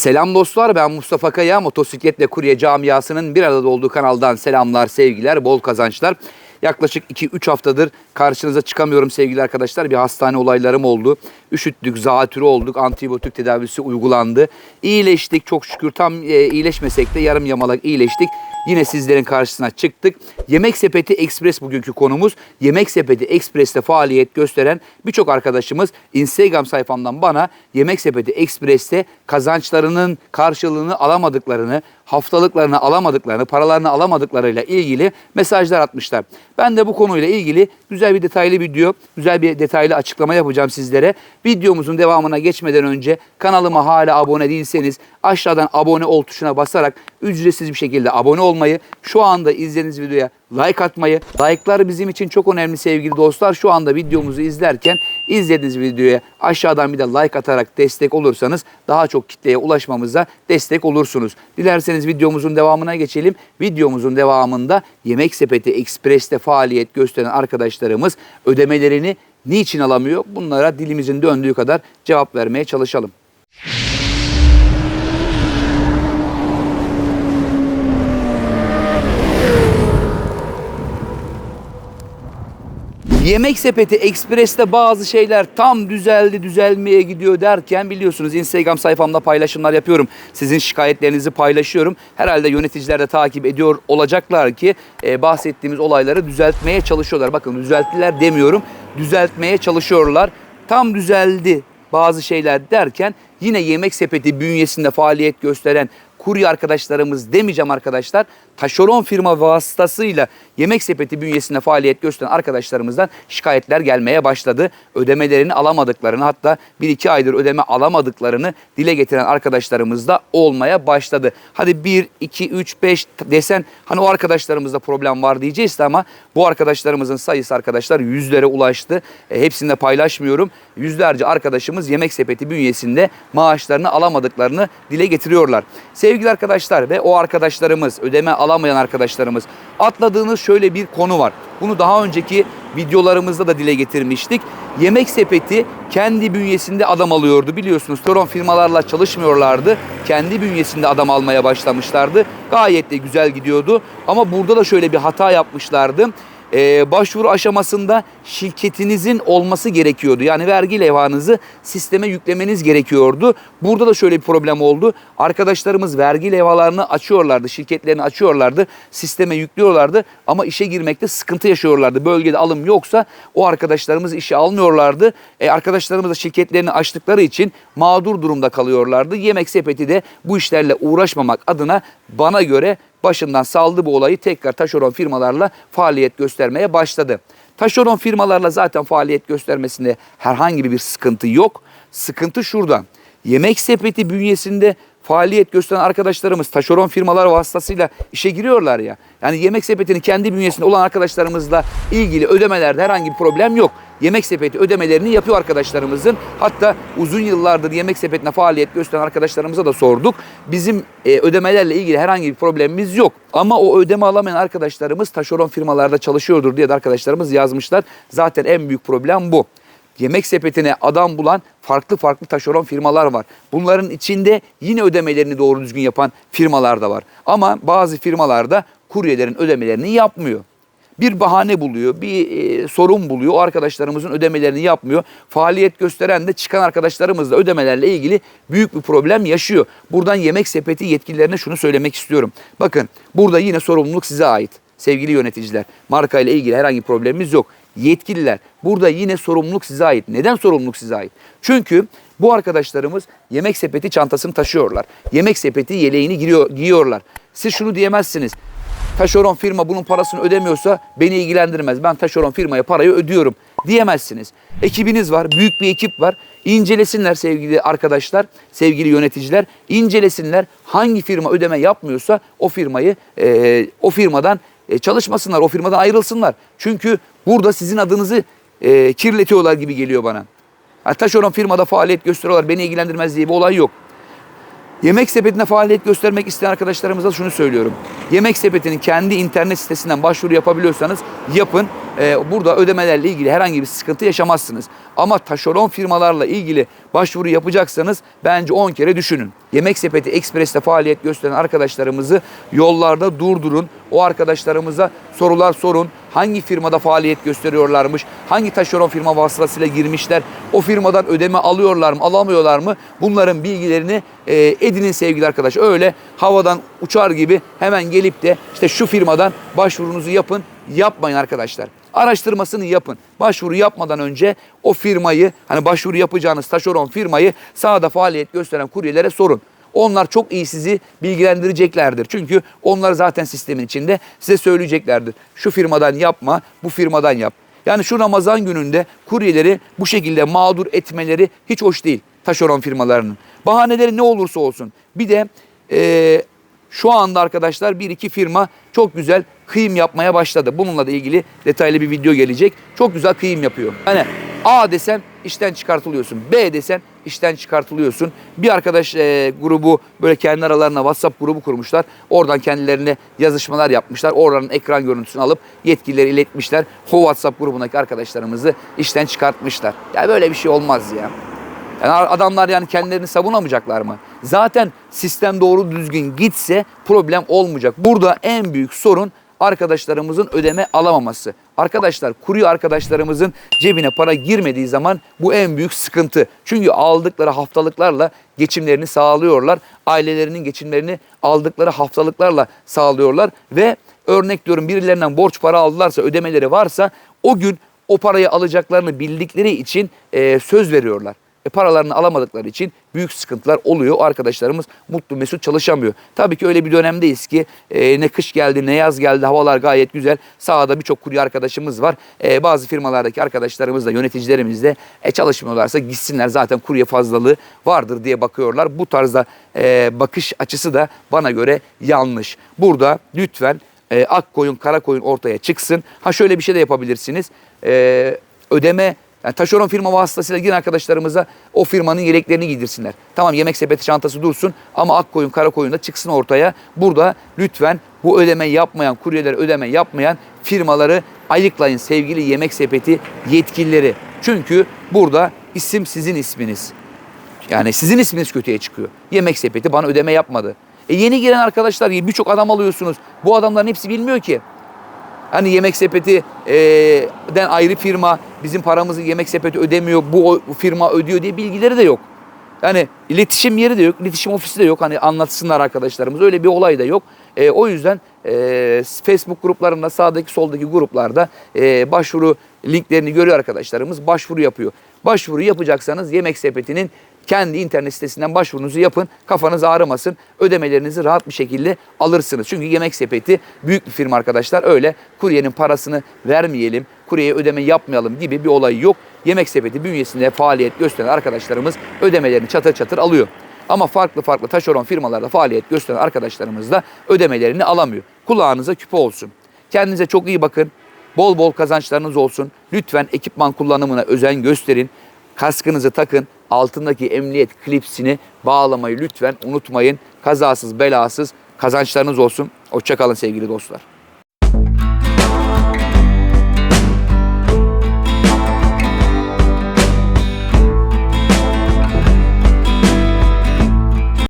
Selam dostlar ben Mustafa Kaya motosikletle kurye camiasının bir arada olduğu kanaldan selamlar sevgiler bol kazançlar. Yaklaşık 2-3 haftadır karşınıza çıkamıyorum sevgili arkadaşlar. Bir hastane olaylarım oldu. Üşüttük, zatürre olduk. Antibiyotik tedavisi uygulandı. İyileştik çok şükür. Tam e, iyileşmesek de yarım yamalak iyileştik. Yine sizlerin karşısına çıktık. Yemek Sepeti Express bugünkü konumuz. Yemek Sepeti Express'te faaliyet gösteren birçok arkadaşımız Instagram sayfamdan bana Yemek Sepeti Express'te kazançlarının karşılığını alamadıklarını, haftalıklarını alamadıklarını, paralarını alamadıklarıyla ilgili mesajlar atmışlar. Ben de bu konuyla ilgili güzel bir detaylı video, güzel bir detaylı açıklama yapacağım sizlere. Videomuzun devamına geçmeden önce kanalıma hala abone değilseniz aşağıdan abone ol tuşuna basarak ücretsiz bir şekilde abone olmayı, şu anda izlediğiniz videoya like atmayı, like'lar bizim için çok önemli sevgili dostlar. Şu anda videomuzu izlerken izlediğiniz videoya aşağıdan bir de like atarak destek olursanız daha çok kitleye ulaşmamıza destek olursunuz. Dilerseniz videomuzun devamına geçelim. Videomuzun devamında Yemek Sepeti Express'te faaliyet gösteren arkadaşlarımız ödemelerini niçin alamıyor? Bunlara dilimizin döndüğü kadar cevap vermeye çalışalım. Yemek Sepeti Express'te bazı şeyler tam düzeldi, düzelmeye gidiyor derken biliyorsunuz Instagram sayfamda paylaşımlar yapıyorum. Sizin şikayetlerinizi paylaşıyorum. Herhalde yöneticiler de takip ediyor olacaklar ki e, bahsettiğimiz olayları düzeltmeye çalışıyorlar. Bakın düzelttiler demiyorum, düzeltmeye çalışıyorlar. Tam düzeldi bazı şeyler derken yine Yemek Sepeti bünyesinde faaliyet gösteren kurye arkadaşlarımız demeyeceğim arkadaşlar. Taşeron firma vasıtasıyla Yemek Sepeti bünyesinde faaliyet gösteren arkadaşlarımızdan şikayetler gelmeye başladı. Ödemelerini alamadıklarını hatta 1-2 aydır ödeme alamadıklarını dile getiren arkadaşlarımız da olmaya başladı. Hadi 1, 2, 3, 5 desen hani o arkadaşlarımızda problem var diyeceğiz de ama bu arkadaşlarımızın sayısı arkadaşlar yüzlere ulaştı. E, hepsini de paylaşmıyorum. Yüzlerce arkadaşımız Yemek Sepeti bünyesinde maaşlarını alamadıklarını dile getiriyorlar. Sevgili arkadaşlar ve o arkadaşlarımız, ödeme alamayan arkadaşlarımız atladığınız şöyle bir konu var. Bunu daha önceki videolarımızda da dile getirmiştik. Yemek sepeti kendi bünyesinde adam alıyordu biliyorsunuz. Toron firmalarla çalışmıyorlardı. Kendi bünyesinde adam almaya başlamışlardı. Gayet de güzel gidiyordu. Ama burada da şöyle bir hata yapmışlardı e, başvuru aşamasında şirketinizin olması gerekiyordu. Yani vergi levhanızı sisteme yüklemeniz gerekiyordu. Burada da şöyle bir problem oldu. Arkadaşlarımız vergi levhalarını açıyorlardı, şirketlerini açıyorlardı, sisteme yüklüyorlardı ama işe girmekte sıkıntı yaşıyorlardı. Bölgede alım yoksa o arkadaşlarımız işe almıyorlardı. E, arkadaşlarımız da şirketlerini açtıkları için mağdur durumda kalıyorlardı. Yemek sepeti de bu işlerle uğraşmamak adına bana göre başından saldı bu olayı tekrar taşeron firmalarla faaliyet göstermeye başladı. Taşeron firmalarla zaten faaliyet göstermesinde herhangi bir sıkıntı yok. Sıkıntı şuradan. Yemek sepeti bünyesinde faaliyet gösteren arkadaşlarımız taşeron firmalar vasıtasıyla işe giriyorlar ya. Yani yemek sepetinin kendi bünyesinde olan arkadaşlarımızla ilgili ödemelerde herhangi bir problem yok. Yemek sepeti ödemelerini yapıyor arkadaşlarımızın. Hatta uzun yıllardır yemek sepetine faaliyet gösteren arkadaşlarımıza da sorduk. Bizim e, ödemelerle ilgili herhangi bir problemimiz yok. Ama o ödeme alamayan arkadaşlarımız taşeron firmalarda çalışıyordur diye de arkadaşlarımız yazmışlar. Zaten en büyük problem bu yemek sepetine adam bulan farklı farklı taşeron firmalar var. Bunların içinde yine ödemelerini doğru düzgün yapan firmalar da var. Ama bazı firmalarda kuryelerin ödemelerini yapmıyor. Bir bahane buluyor, bir e, sorun buluyor. O arkadaşlarımızın ödemelerini yapmıyor. Faaliyet gösteren de çıkan arkadaşlarımız da ödemelerle ilgili büyük bir problem yaşıyor. Buradan yemek sepeti yetkililerine şunu söylemek istiyorum. Bakın burada yine sorumluluk size ait sevgili yöneticiler. Marka ile ilgili herhangi problemimiz yok yetkililer. Burada yine sorumluluk size ait. Neden sorumluluk size ait? Çünkü bu arkadaşlarımız yemek sepeti çantasını taşıyorlar. Yemek sepeti yeleğini giyiyor, giyiyorlar. Siz şunu diyemezsiniz. Taşeron firma bunun parasını ödemiyorsa beni ilgilendirmez. Ben taşeron firmaya parayı ödüyorum diyemezsiniz. Ekibiniz var, büyük bir ekip var. İncelesinler sevgili arkadaşlar, sevgili yöneticiler. incelesinler hangi firma ödeme yapmıyorsa o firmayı, e, o firmadan e, çalışmasınlar, o firmadan ayrılsınlar. Çünkü burada sizin adınızı e, kirletiyorlar gibi geliyor bana. Yani taşeron firmada faaliyet gösteriyorlar, beni ilgilendirmez diye bir olay yok. Yemek sepetinde faaliyet göstermek isteyen arkadaşlarımıza şunu söylüyorum. Yemek Sepeti'nin kendi internet sitesinden başvuru yapabiliyorsanız yapın. Ee, burada ödemelerle ilgili herhangi bir sıkıntı yaşamazsınız. Ama taşeron firmalarla ilgili başvuru yapacaksanız bence 10 kere düşünün. Yemek Sepeti Express'te faaliyet gösteren arkadaşlarımızı yollarda durdurun. O arkadaşlarımıza sorular sorun. Hangi firmada faaliyet gösteriyorlarmış? Hangi taşeron firma vasıtasıyla girmişler? O firmadan ödeme alıyorlar mı, alamıyorlar mı? Bunların bilgilerini e, edinin sevgili arkadaş. Öyle havadan uçar gibi hemen gelip de işte şu firmadan başvurunuzu yapın. Yapmayın arkadaşlar. Araştırmasını yapın. Başvuru yapmadan önce o firmayı hani başvuru yapacağınız taşeron firmayı sahada faaliyet gösteren kuryelere sorun. Onlar çok iyi sizi bilgilendireceklerdir. Çünkü onlar zaten sistemin içinde size söyleyeceklerdir. Şu firmadan yapma, bu firmadan yap. Yani şu Ramazan gününde kuryeleri bu şekilde mağdur etmeleri hiç hoş değil taşeron firmalarının. Bahaneleri ne olursa olsun. Bir de eee, şu anda arkadaşlar bir iki firma çok güzel kıyım yapmaya başladı. Bununla da ilgili detaylı bir video gelecek. Çok güzel kıyım yapıyor. Hani A desen işten çıkartılıyorsun. B desen işten çıkartılıyorsun. Bir arkadaş e, grubu böyle kendi aralarına WhatsApp grubu kurmuşlar. Oradan kendilerine yazışmalar yapmışlar. Oranın ekran görüntüsünü alıp yetkilileri iletmişler. O WhatsApp grubundaki arkadaşlarımızı işten çıkartmışlar. Ya böyle bir şey olmaz ya. Yani adamlar yani kendilerini savunamayacaklar mı? Zaten sistem doğru düzgün gitse problem olmayacak. Burada en büyük sorun arkadaşlarımızın ödeme alamaması. Arkadaşlar kurye arkadaşlarımızın cebine para girmediği zaman bu en büyük sıkıntı. Çünkü aldıkları haftalıklarla geçimlerini sağlıyorlar. Ailelerinin geçimlerini aldıkları haftalıklarla sağlıyorlar ve örnek diyorum birilerinden borç para aldılarsa ödemeleri varsa o gün o parayı alacaklarını bildikleri için e, söz veriyorlar. E, paralarını alamadıkları için büyük sıkıntılar oluyor. Arkadaşlarımız mutlu mesut çalışamıyor. Tabii ki öyle bir dönemdeyiz ki e, ne kış geldi ne yaz geldi havalar gayet güzel. Sahada birçok kurye arkadaşımız var. E, bazı firmalardaki arkadaşlarımız da yöneticilerimiz de e, çalışmıyorlarsa gitsinler zaten kurye fazlalığı vardır diye bakıyorlar. Bu tarzda e, bakış açısı da bana göre yanlış. Burada lütfen e, ak koyun kara koyun ortaya çıksın. Ha şöyle bir şey de yapabilirsiniz. E, ödeme yani taşeron firma vasıtasıyla giren arkadaşlarımıza o firmanın yeleklerini giydirsinler. Tamam yemek sepeti çantası dursun ama ak koyun kara koyun da çıksın ortaya. Burada lütfen bu ödeme yapmayan, kuryeler ödeme yapmayan firmaları ayıklayın sevgili yemek sepeti yetkilileri. Çünkü burada isim sizin isminiz. Yani sizin isminiz kötüye çıkıyor. Yemek sepeti bana ödeme yapmadı. E yeni giren arkadaşlar birçok adam alıyorsunuz. Bu adamların hepsi bilmiyor ki. Hani yemek sepeti e, den ayrı firma bizim paramızı yemek sepeti ödemiyor, bu firma ödüyor diye bilgileri de yok. Yani iletişim yeri de yok, iletişim ofisi de yok. Hani anlatsınlar arkadaşlarımız. Öyle bir olay da yok. E, o yüzden e, Facebook gruplarında sağdaki soldaki gruplarda e, başvuru linklerini görüyor arkadaşlarımız. Başvuru yapıyor. Başvuru yapacaksanız yemek sepetinin kendi internet sitesinden başvurunuzu yapın. Kafanız ağrımasın. Ödemelerinizi rahat bir şekilde alırsınız. Çünkü yemek sepeti büyük bir firma arkadaşlar. Öyle kuryenin parasını vermeyelim, kuryeye ödeme yapmayalım gibi bir olay yok. Yemek sepeti bünyesinde faaliyet gösteren arkadaşlarımız ödemelerini çatır çatır alıyor. Ama farklı farklı taşeron firmalarda faaliyet gösteren arkadaşlarımız da ödemelerini alamıyor. Kulağınıza küpe olsun. Kendinize çok iyi bakın. Bol bol kazançlarınız olsun. Lütfen ekipman kullanımına özen gösterin. Kaskınızı takın. Altındaki emniyet klipsini bağlamayı lütfen unutmayın. Kazasız belasız kazançlarınız olsun. Hoşçakalın sevgili dostlar.